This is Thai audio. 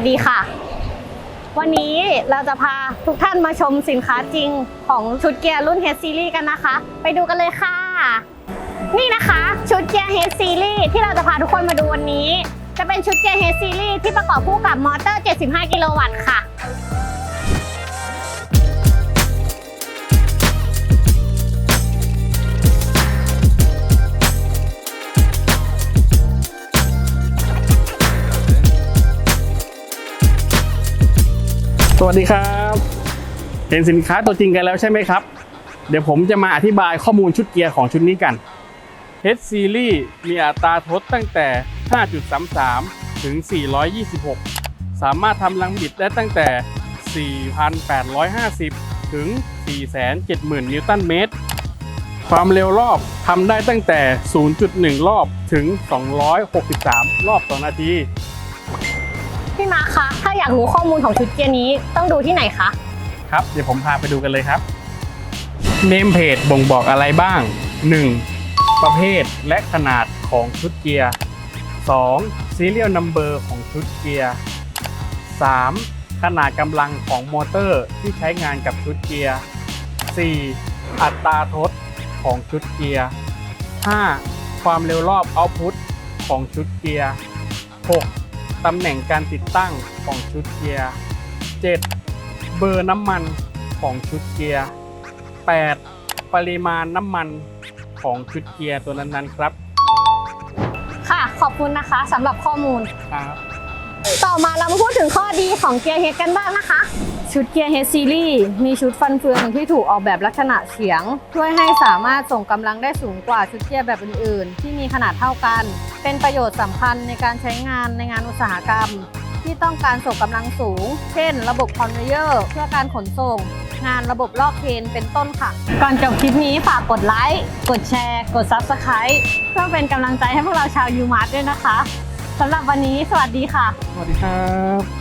สดีค่ะ วันนี้เราจะพาทุกท่านมาชมสินค้าจริงของชุดเกียร์รุ่น H Series กันนะคะ ไปดูกันเลยค่ะ นี่นะคะชุดเกียร์ H Series ที่เราจะพาทุกคนมาดูวันนี้ จะเป็นชุดเกียร์ H Series ที่ประกอบคู่กับมอเตอร์ 75 กิโลวัตต์ค่ะ สวัสดีครับ เห็นสินค้าตัวจริงกันแล้วใช่ไหมครับ เดี๋ยวผมจะมาอธิบายข้อมูลชุดเกียร์ของชุดนี้กัน H Series มีอัตราทดตั้งแต่ 5.33 ถึง 426 สามารถทำลังบิดได้ตั้งแต่ 4,850 ถึง 470,000 นิวตันเมตร ความเร็วรอบทำได้ตั้งแต่ 0.1 รอบถึง 263 รอบต่อนาที พี่มาคะ ถ้าอยากรู้ข้อมูลของชุดเกียร์นี้ต้องดูที่ไหนคะ ครับ เดี๋ยวผมพาไปดูกันเลยครับ เนมเพจบ่งบอกอะไรบ้าง 1. ประเภทและขนาดของชุดเกียร์ 2. Serial Number ของชุดเกียร์ 3. ขนาดกำลังของมอเตอร์ที่ใช้งานกับชุดเกียร์ 4. อัตราทดของชุดเกียร์ 5. ความเร็วรอบเอาพุตของชุดเกียร์ 6. ตำแหน่งการติดตั้งของชุดเกียร์ 7. เบอร์น้ำมันของชุดเกียร์ 8. ปริมาณน้ำมันของชุดเกียร์ตัวนั้นๆครับค่ะขอบคุณนะคะสำหรับข้อมูล ครับ ต่อมาเรามาพูดถึงข้อดีของเกียร์เฮดกันบ้างนะคะ ชุดเกียร์เฮดซีรีส์มีชุดฟันเฟืองที่ถูกออกแบบลักษณะเฉียง ช่วยให้สามารถส่งกำลังได้สูงกว่าชุดเกียร์แบบอื่นๆ ที่มีขนาดเท่ากัน เป็นประโยชน์สำคัญในการใช้งานในงานอุตสาหกรรม ที่ต้องการส่งกำลังสูง เช่น ระบบคอนเวเยอร์เพื่อการขนส่ง งานระบบลอกเคนเป็นต้นค่ะ ก่อนจบคลิปนี้ฝากกดไลค์กดแชร์ กด Subscribe เพื่อเป็นกำลังใจให้พวกเราชาวยูมาร์ด้วยนะคะสำหรับวันนี้สวัสดีค่ะ สวัสดีครับ